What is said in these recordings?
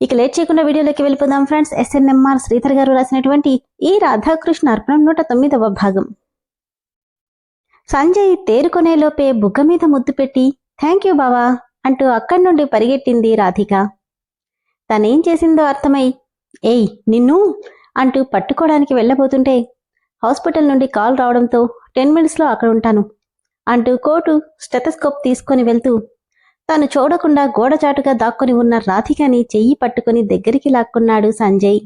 ఇక లేట్ చేయకుండా వీడియోలోకి వెళ్ళిపోదాం ఫ్రెండ్స్. ఎస్ఎన్ఎంఆర్ శ్రీధర్ గారు రాసినటువంటి ఈ రాధాకృష్ణ అర్పణం నూట తొమ్మిదవ భాగం. సంజయ్ తేరుకొనేలోపే బుగ్గ మీద ముద్దు పెట్టి థ్యాంక్ యూ బావా అంటూ అక్కడి నుండి పరిగెట్టింది రాధిక. తనేం చేసిందో అర్థమై ఏయ్ నిన్ను అంటూ పట్టుకోవడానికి వెళ్ళబోతుంటే హాస్పిటల్ నుండి కాల్ రావడంతో టెన్ మినిట్స్లో అక్కడ ఉంటాను అంటూ కోటు స్టెథస్కోప్ తీసుకొని వెళ్తూ తను చూడకుండా గోడచాటుగా దాక్కుని ఉన్న రాధికని చెయ్యి పట్టుకుని దగ్గరికి లాక్కున్నాడు సంజయ్.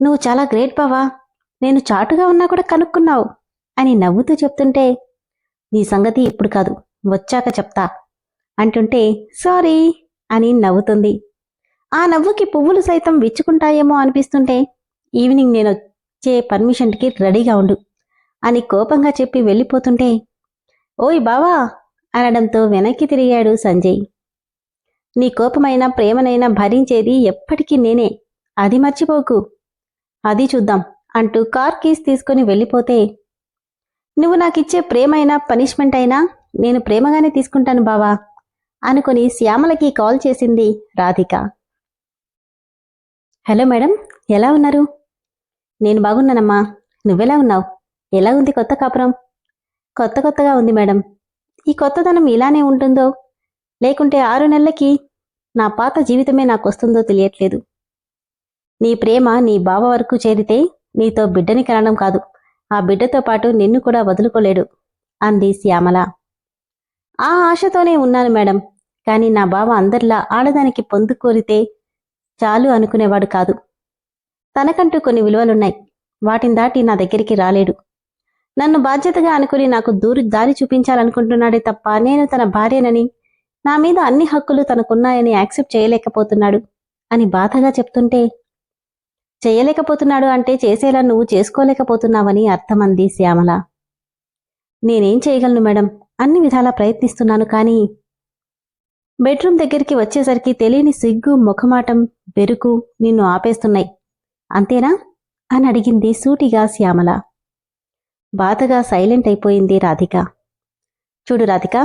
నువ్వు చాలా గ్రేట్ బావా. నేను చాటుగా ఉన్నా కూడా కనుక్కున్నావు అని నవ్వుతూ చెప్తుంటే నీ సంగతి ఇప్పుడు కాదు వచ్చాక చెప్తా అంటుంటే సారీ అని నవ్వుతుంది. ఆ నవ్వుకి పువ్వులు సైతం విచ్చుకుంటాయేమో అనిపిస్తుంటే ఈవినింగ్ నేను వచ్చే పర్మిషన్కి రెడీగా ఉండు అని కోపంగా చెప్పి వెళ్ళిపోతుంటే ఓయ్ బావా అనడంతో వెనక్కి తిరిగాడు సంజయ్. నీ కోపమైనా ప్రేమనైనా భరించేది ఎప్పటికీ నేనే. అది మర్చిపోకు. అది చూద్దాం అంటూ కార్ కీస్ తీసుకుని వెళ్ళిపోతే నువ్వు నాకిచ్చే ప్రేమైనా పనిష్మెంట్ అయినా నేను ప్రేమగానే తీసుకుంటాను బావా అనుకుని శ్యామలకి కాల్ చేసింది రాధిక. హలో మేడం ఎలా ఉన్నారు? నేను బాగున్నానమ్మా. నువ్వెలా ఉన్నావు? ఎలా ఉంది కొత్త కాపురం? కొత్త కొత్తగా ఉంది మేడం. ఈ కొత్తదనం ఇలానే ఉంటుందో? లేకుంటే ఆరు నెలలకి నా పాత జీవితమే నాకు వస్తుందో తెలియట్లేదు. నీ ప్రేమ నీ బావ వరకు చేరితే నీతో బిడ్డని కనడం కాదు. ఆ బిడ్డతో పాటు నిన్ను కూడా వదులుకోలేడు అంది శ్యామల. ఆ ఆశతోనే ఉన్నాను మేడం. కానీ నా బావ అందరిలా ఆడదానికి పొందు కోరితే చాలు అనుకునేవాడు కాదు. తనకంటూ కొన్ని విలువలున్నాయి. వాటిని దాటి నా దగ్గరికి రాలేడు. నన్ను బాధ్యతగా అనుకుని నాకు దూరి దారి చూపించాలనుకుంటున్నాడే తప్ప నేను తన భార్యనని నా మీద అన్ని హక్కులు తనకున్నాయని యాక్సెప్ట్ చేయలేకపోతున్నాడు అని బాధగా చెప్తుంటే చేయలేకపోతున్నాడు అంటే చేసేలా నువ్వు చేసుకోలేకపోతున్నావని అర్థమంది శ్యామల. నేనేం చేయగలను మేడం? అన్ని విధాలా ప్రయత్నిస్తున్నాను కానీ బెడ్రూమ్ దగ్గరికి వచ్చేసరికి తెలియని సిగ్గు ముఖమాటం బెరుకు నిన్ను ఆపేస్తున్నాయి. అంతేనా? అని అడిగింది సూటిగా శ్యామల. బాధగా సైలెంట్ అయిపోయింది రాధిక. చూడు రాధిక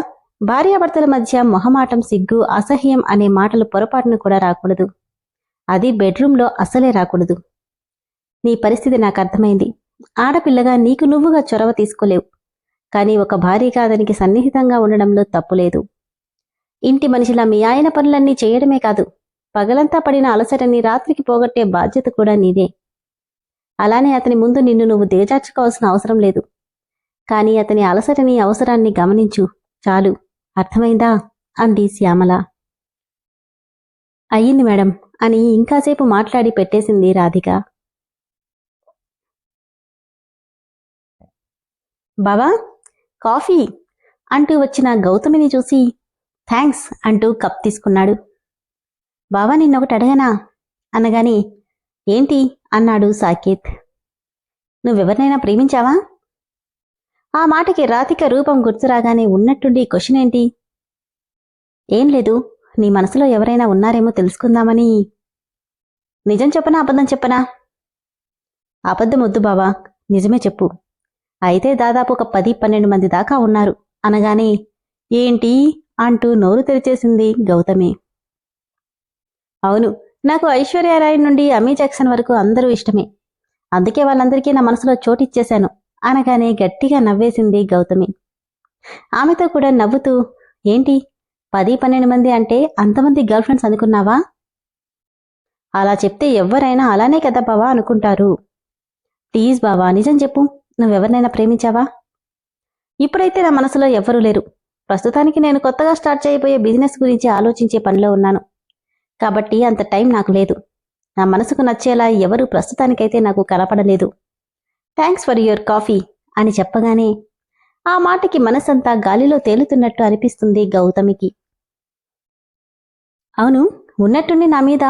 భార్యాభర్తల మధ్య మొహమాటం సిగ్గు అసహ్యం అనే మాటలు పొరపాటును కూడా రాకూడదు. అది బెడ్రూమ్లో అసలే రాకూడదు. నీ పరిస్థితి నాకు అర్థమైంది. ఆడపిల్లగా నీకు నువ్వుగా చొరవ తీసుకోలేవు. కానీ ఒక భార్యగా అతనికి సన్నిహితంగా ఉండడంలో తప్పులేదు ఇంటి మనిషిలా మీ ఆయన పనులన్నీ చేయడమే కాదు. పగలంతా పడిన అలసటని రాత్రికి పోగొట్టే బాధ్యత కూడా నీదే. అలానే అతని ముందు నిన్ను నువ్వు దిగజార్చుకోవాల్సిన అవసరం లేదు. కానీ అతని అలసటని అవసరాన్ని గమనించు. చాలు. అర్థమైందా? అంది శ్యామల. అయ్యింది మేడం. అని ఇంకాసేపు మాట్లాడి పెట్టేసింది రాధిక. బావా కాఫీ అంటూ వచ్చిన గౌతమిని చూసి థ్యాంక్స్ అంటూ కప్ తీసుకున్నాడు. బావా నిన్నొకటి అడగనా? అనగాని ఏంటి? అన్నాడు సాకేత్. నువ్వెవరినైనా ప్రేమించావా? ఆ మాటకి రాతిక రూపం గుర్తురాగానే ఉన్నట్టుండి క్వశ్చన్ ఏంటి? ఏం లేదు. నీ మనసులో ఎవరైనా ఉన్నారేమో తెలుసుకుందామని. నిజం చెప్పనా? అబద్ధం చెప్పనా? అబద్ధం వద్దు బావా. నిజమే చెప్పు. అయితే దాదాపు ఒక పది పన్నెండు మంది దాకా ఉన్నారు. అనగానే ఏంటి? అంటూ నోరు తెరిచేసింది గౌతమి. అవును. నాకు ఐశ్వర్యరాయ్ నుండి అమీ జాక్సన్ వరకు అందరూ ఇష్టమే. అందుకే వాళ్ళందరికీ నా మనసులో చోటిచ్చేశాను. అనగానే గట్టిగా నవ్వేసింది గౌతమి. ఆమెతో కూడా నవ్వుతూ ఏంటి? పది పన్నెండు మంది అంటే అంతమంది గర్ల్ ఫ్రెండ్స్ అనుకున్నావా? అలా చెప్తే ఎవరైనా అలానే కదా బావా అనుకుంటారు. ప్లీజ్ బావా నిజం చెప్పు. నువ్వెవరినైనా ప్రేమించావా? ఇప్పుడైతే నా మనసులో ఎవ్వరూ లేరు. ప్రస్తుతానికి నేను కొత్తగా స్టార్ట్ చేయబోయే బిజినెస్ గురించి ఆలోచించే పనిలో ఉన్నాను. కాబట్టి అంత టైం నాకు లేదు. నా మనసుకు నచ్చేలా ఎవరు ప్రస్తుతానికైతే నాకు కనపడలేదు. థ్యాంక్స్ ఫర్ యువర్ కాఫీ అని చెప్పగానే ఆ మాటకి మనసంతా గాలిలో తేలుతున్నట్టు అనిపిస్తుంది గౌతమికి. అవును ఉన్నట్టుండి నా మీద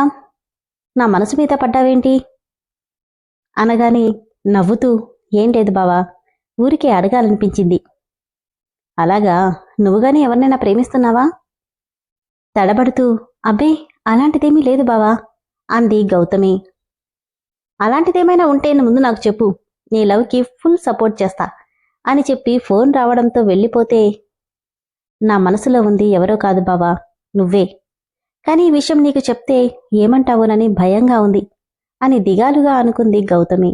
నా మనసు మీద పడ్డావేంటి? అనగానే నవ్వుతూ ఏం లేదు బావా ఊరికే అడగాలనిపించింది. అలాగా నువ్వుగానే ఎవరినైనా ప్రేమిస్తున్నావా? తడబడుతూ అబ్బే అలాంటిదేమీ లేదు బావా అంది గౌతమి. అలాంటిదేమైనా ఉంటే ముందు నాకు చెప్పు నీ లవ్కి ఫుల్ సపోర్ట్ చేస్తా అని చెప్పి ఫోన్ రావడంతో వెళ్ళిపోతే నా మనసులో ఉంది ఎవరో కాదు బావా నువ్వే. కానీ ఈ విషయం నీకు చెప్తే ఏమంటావునని భయంగా ఉంది అని దిగాలుగా అనుకుంది గౌతమి.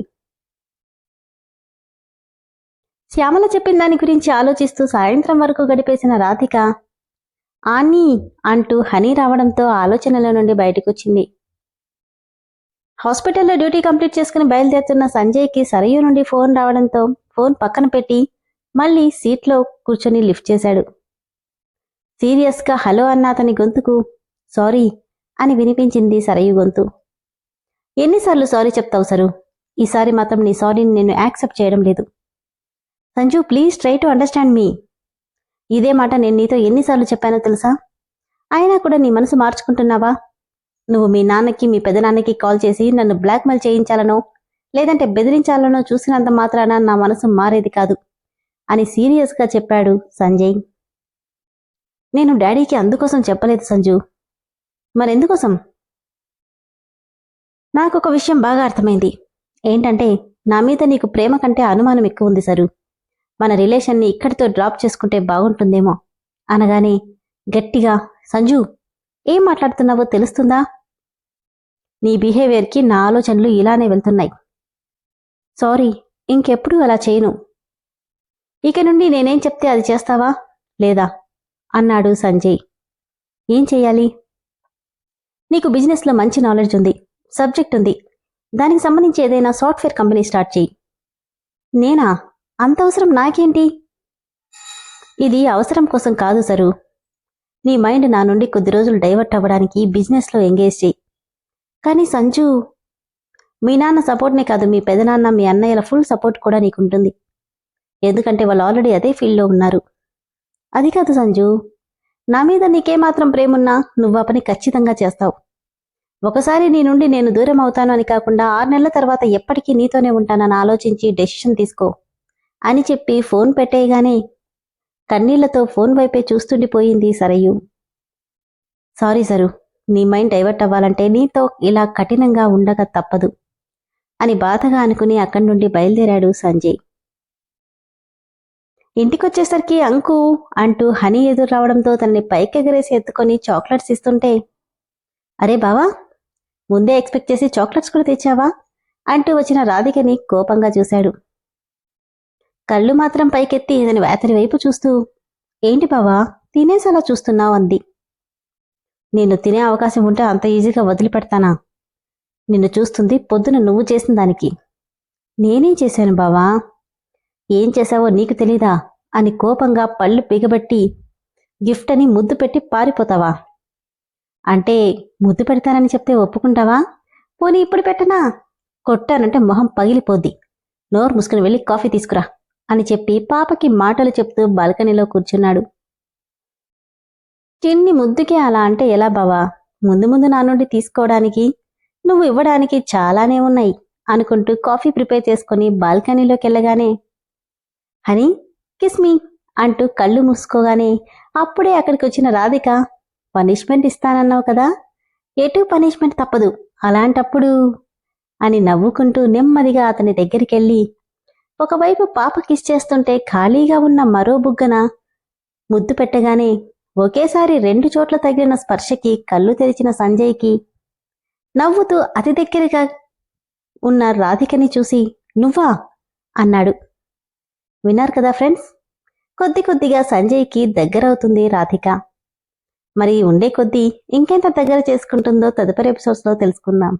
శ్యామల చెప్పిన దాని గురించి ఆలోచిస్తూ సాయంత్రం వరకు గడిపేసిన రాధిక ఆని అంటూ హనీ రావడంతో ఆలోచనల నుండి బయటకొచ్చింది. హాస్పిటల్లో డ్యూటీ కంప్లీట్ చేసుకుని బయలుదేరుతున్న సంజయ్కి సరయు నుండి ఫోన్ రావడంతో ఫోన్ పక్కన పెట్టి మళ్ళీ సీట్లో కూర్చొని లిఫ్ట్ చేశాడు. సీరియస్గా హలో అన్న అతని గొంతుకు సారీ అని వినిపించింది సరయు గొంతు. ఎన్నిసార్లు సారీ చెప్తావు సరు? ఈసారి మాత్రం నీ సారీని నేను యాక్సెప్ట్ చేయడం లేదు. Sanju please try to understand me. ఇదే మాట నేను నీతో ఎన్నిసార్లు చెప్పానో తెలుసా? అయినా కూడా నీ మనసు మార్చుకుంటున్నావా? నువ్వు మీ నాన్నకి మీ పెదనాన్నకి కాల్ చేసి నన్ను బ్లాక్మెయిల్ చేయించాలనో లేదంటే బెదిరించాలనో చూసినంత మాత్రాన నా మనసు మారేది కాదు అని సీరియస్గా చెప్పాడు సంజయ్. నేను డాడీకి అందుకోసం చెప్పలేదు సంజు. మరెందుకోసం? నాకొక విషయం బాగా అర్థమైంది. ఏంటంటే నా మీద నీకు ప్రేమ కంటే అనుమానం ఎక్కువ ఉంది సరు. మన రిలేషన్ని ఇక్కడితో డ్రాప్ చేసుకుంటే బాగుంటుందేమో. అనగానే గట్టిగా సంజు ఏం మాట్లాడుతున్నావో తెలుస్తుందా? నీ బిహేవియర్కి నా ఆలోచనలు ఇలానే వెళ్తున్నాయి. సారీ ఇంకెప్పుడు అలా చేయను. ఇక నుండి నేనేం చెప్తే అది చేస్తావా? లేదా? అన్నాడు సంజయ్. ఏం చెయ్యాలి నీకు బిజినెస్లో మంచి నాలెడ్జ్ ఉంది సబ్జెక్ట్ ఉంది. దానికి సంబంధించి ఏదైనా సాఫ్ట్వేర్ కంపెనీ స్టార్ట్ చేయి. నేనా? అంత అవసరం నాకేంటి? ఇది అవసరం కోసం కాదు సరు. నీ మైండ్ నా నుండి కొద్ది రోజులు డైవర్ట్ అవ్వడానికి బిజినెస్లో ఎంగేజ్ చేయి. కానీ సంజు మీ నాన్న సపోర్ట్నే కాదు మీ పెదనాన్న మీ అన్నయ్యల ఫుల్ సపోర్ట్ కూడా నీకుంటుంది. ఎందుకంటే వాళ్ళు ఆల్రెడీ అదే ఫీల్డ్లో ఉన్నారు. అది కాదు సంజు నా మీద నీకేమాత్రం ప్రేమున్నా నువ్వు ఆ పని ఖచ్చితంగా చేస్తావు. ఒకసారి నీ నుండి నేను దూరం అవుతాను అని కాకుండా ఆరు నెలల తర్వాత ఎప్పటికీ నీతోనే ఉంటానని ఆలోచించి డెసిషన్ తీసుకో. అని చెప్పి ఫోన్ పెట్టేయగానే కన్నీళ్ళతో ఫోన్ వైపే చూస్తుండిపోయింది సరయు. సారీ సరు నీ మైండ్ డైవర్ట్ అవ్వాలంటే నీతో ఇలా కఠినంగా ఉండక తప్పదు అని బాధగా అనుకుని అక్కడి నుండి బయలుదేరాడు సంజయ్. ఇంటికొచ్చేసరికి అంకు అంటూ హనీ ఎదురు రావడంతో తనని పైకెగరేసి ఎత్తుకొని చాక్లెట్స్ ఇస్తుంటే అరే బావా ముందే ఎక్స్పెక్ట్ చేసి చాక్లెట్స్ కూడా తెచ్చావా? అంటూ వచ్చిన రాధికని కోపంగా చూశాడు. కళ్ళు మాత్రం పైకెత్తి ఇతని అతని వైపు చూస్తూ ఏంటి బావా తినేసలా చూస్తున్నావు అంది. నేను తినే అవకాశం ఉంటే అంత ఈజీగా వదిలిపెడతానా? నిన్ను చూస్తుంది పొద్దున నువ్వు చేసిన దానికి. నేనేం చేశాను బావా? ఏం చేశావో నీకు తెలీదా? అని కోపంగా పళ్ళు బిగబట్టి గిఫ్ట్ అని ముద్దు పెట్టి పారిపోతావా? అంటే ముద్దు పెడతానని చెప్తే ఒప్పుకుంటావా? పోనీ ఇప్పుడు పెట్టనా? కొట్టానంటే మొహం పగిలిపోద్ది. నోరు ముసుకుని వెళ్ళి కాఫీ తీసుకురా. అని చెప్పి పాపకి మాటలు చెప్తూ బాల్కనీలో కూర్చున్నాడు. చిన్ని ముద్దుకే అలా అంటే ఎలా బావా? ముందు ముందు నా నుండి తీసుకోవడానికి నువ్వు ఇవ్వడానికి చాలానే ఉన్నాయి అనుకుంటూ కాఫీ ప్రిపేర్ చేసుకుని బాల్కనీలోకి వెళ్ళగానే హనీ కిస్మి అంటూ కళ్ళు మూసుకోగానే అప్పుడే అక్కడికి వచ్చిన రాధిక పనిష్మెంట్ ఇస్తానన్నావు కదా ఎటు పనిష్మెంట్ తప్పదు అలాంటప్పుడు అని నవ్వుకుంటూ నెమ్మదిగా అతని దగ్గరికెళ్ళి ఒకవైపు పాప కిస్ చేస్తుంటే ఖాళీగా ఉన్న మరో బుగ్గన ముద్దు పెట్టగానే ఒకేసారి రెండు చోట్ల తగిలిన స్పర్శకి కళ్ళు తెరిచిన సంజయ్కి నవ్వుతూ అతి దగ్గరగా ఉన్న రాధికని చూసి నువ్వా? అన్నాడు. విన్నారు కదా ఫ్రెండ్స్? కొద్ది కొద్దిగా సంజయ్కి దగ్గరవుతుంది రాధిక. మరి ఉండే కొద్దీ ఇంకెంత దగ్గర చేసుకుంటుందో తదుపరి ఎపిసోడ్స్లో తెలుసుకుందాం.